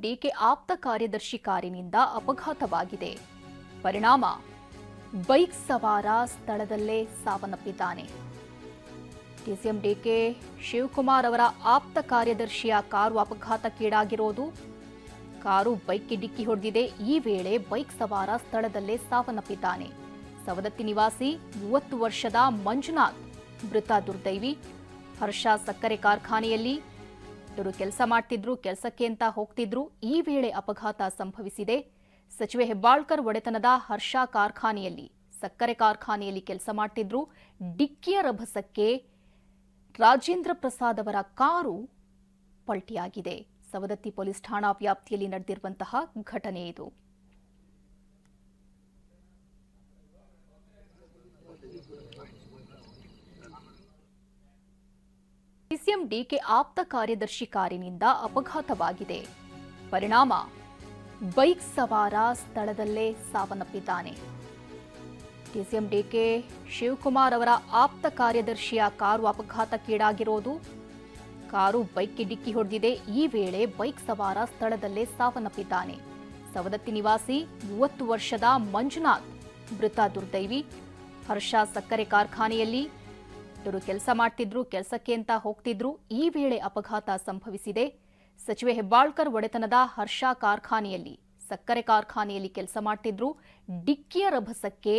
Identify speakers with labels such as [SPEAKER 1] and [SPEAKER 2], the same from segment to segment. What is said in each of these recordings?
[SPEAKER 1] DK ಆಪ್ತ ಕಾರ್ಯದರ್ಶಿ ಕಾರಿನಿಂದ ಅಪಘಾತವಾಗಿದೆ. ಪರಿಣಾಮ, ಬೈಕ್ ಸವಾರ ಸ್ಥಳದಲ್ಲೇ ಸಾವನ್ನಪ್ಪಿದ್ದಾನೆ. ಡಿಸಿಎಂ ಡಿಕೆ ಶಿವಕುಮಾರ್ ಅವರ ಆಪ್ತ ಕಾರ್ಯದರ್ಶಿಯ ಕಾರು ಅಪಘಾತಕ್ಕೀಡಾಗಿರೋದು, ಕಾರು ಬೈಕ್ಗೆ ಡಿಕ್ಕಿ ಹೊಡೆದಿದೆ. ಈ ವೇಳೆ ಬೈಕ್ ಸವಾರ ಸ್ಥಳದಲ್ಲೇ ಸಾವನ್ನಪ್ಪಿದ್ದಾನೆ. ಸವದತ್ತಿ ನಿವಾಸಿ, ಮೂವತ್ತು ವರ್ಷದ ಮಂಜುನಾಥ್, ಮೃತ ದುರ್ದೈವಿ. ಹರ್ಷ ಸಕ್ಕರೆ ಕಾರ್ಖಾನೆಯಲ್ಲಿ ಇವರು ಕೆಲಸ ಮಾಡ್ತಿದ್ರು, ಕೆಲಸಕ್ಕೆ ಅಂತ ಹೋಗ್ತಿದ್ರು, ಈ ವೇಳೆ ಅಪಘಾತ ಸಂಭವಿಸಿದೆ. ಸಚಿವೆ ಹೆಬ್ಬಾಳ್ಕರ್ ಒಡೆತನದ ಹರ್ಷ ಕಾರ್ಖಾನೆಯಲ್ಲಿ, ಸಕ್ಕರೆ ಕಾರ್ಖಾನೆಯಲ್ಲಿ ಕೆಲಸ ಮಾಡ್ತಿದ್ರು. ಡಿಕ್ಕಿಯ ರಭಸಕ್ಕೆ ರಾಜೇಂದ್ರ ಪ್ರಸಾದ್ ಅವರ ಕಾರು ಪಲ್ಟಿಯಾಗಿದೆ. ಸವದತ್ತಿ ಪೊಲೀಸ್ ಠಾಣಾ ವ್ಯಾಪ್ತಿಯಲ್ಲಿ ನಡೆದಿರುವಂತಹ ಘಟನೆ ಇದು. ಡಿಸಿಎಂ ಡಿಕೆ ಆಪ್ತ ಕಾರ್ಯದರ್ಶಿ ಕಾರಿನಿಂದ ಅಪಘಾತವಾಗಿದೆ. ಪರಿಣಾಮ, ಬೈಕ್ ಸವಾರ ಸ್ಥಳದಲ್ಲೇ ಸಾವನ್ನಪ್ಪಿದ್ದಾನೆ. ಡಿಸಿಎಂ ಡಿಕೆ ಶಿವಕುಮಾರ್ ಅವರ ಆಪ್ತ ಕಾರ್ಯದರ್ಶಿಯ ಕಾರು ಅಪಘಾತಕ್ಕೀಡಾಗಿರೋದು, ಕಾರು ಬೈಕ್ಗೆ ಡಿಕ್ಕಿ ಹೊಡೆದಿದೆ. ಈ ವೇಳೆ ಬೈಕ್ ಸವಾರ ಸ್ಥಳದಲ್ಲೇ ಸಾವನ್ನಪ್ಪಿದ್ದಾನೆ. ಸವದತ್ತಿ ನಿವಾಸಿ, ಮೂವತ್ತು ವರ್ಷದ ಮಂಜುನಾಥ್, ಮೃತ ದುರ್ದೈವಿ. ಹರ್ಷ ಸಕ್ಕರೆ ಕಾರ್ಖಾನೆಯಲ್ಲಿ ಇವರು ಕೆಲಸ ಮಾಡ್ತಿದ್ರು, ಕೆಲಸಕ್ಕೆ ಅಂತ ಹೋಗ್ತಿದ್ರು, ಈ ವೇಳೆ ಅಪಘಾತ ಸಂಭವಿಸಿದೆ. ಸಚಿವೆ ಹೆಬ್ಬಾಳ್ಕರ್ ಒಡೆತನದ ಹರ್ಷ ಕಾರ್ಖಾನೆಯಲ್ಲಿ, ಸಕ್ಕರೆ ಕಾರ್ಖಾನೆಯಲ್ಲಿ ಕೆಲಸ ಮಾಡ್ತಿದ್ರು. ಡಿಕ್ಕಿಯ ರಭಸಕ್ಕೆ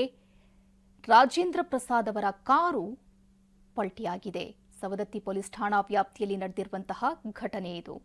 [SPEAKER 1] ರಾಜೇಂದ್ರ ಪ್ರಸಾದ್ ಅವರ ಕಾರು ಪಲ್ಟಿಯಾಗಿದೆ. ಸವದತ್ತಿ ಪೊಲೀಸ್ ಠಾಣಾ ವ್ಯಾಪ್ತಿಯಲ್ಲಿ ನಡೆದಿರುವಂತಹ ಘಟನೆ ಇದು.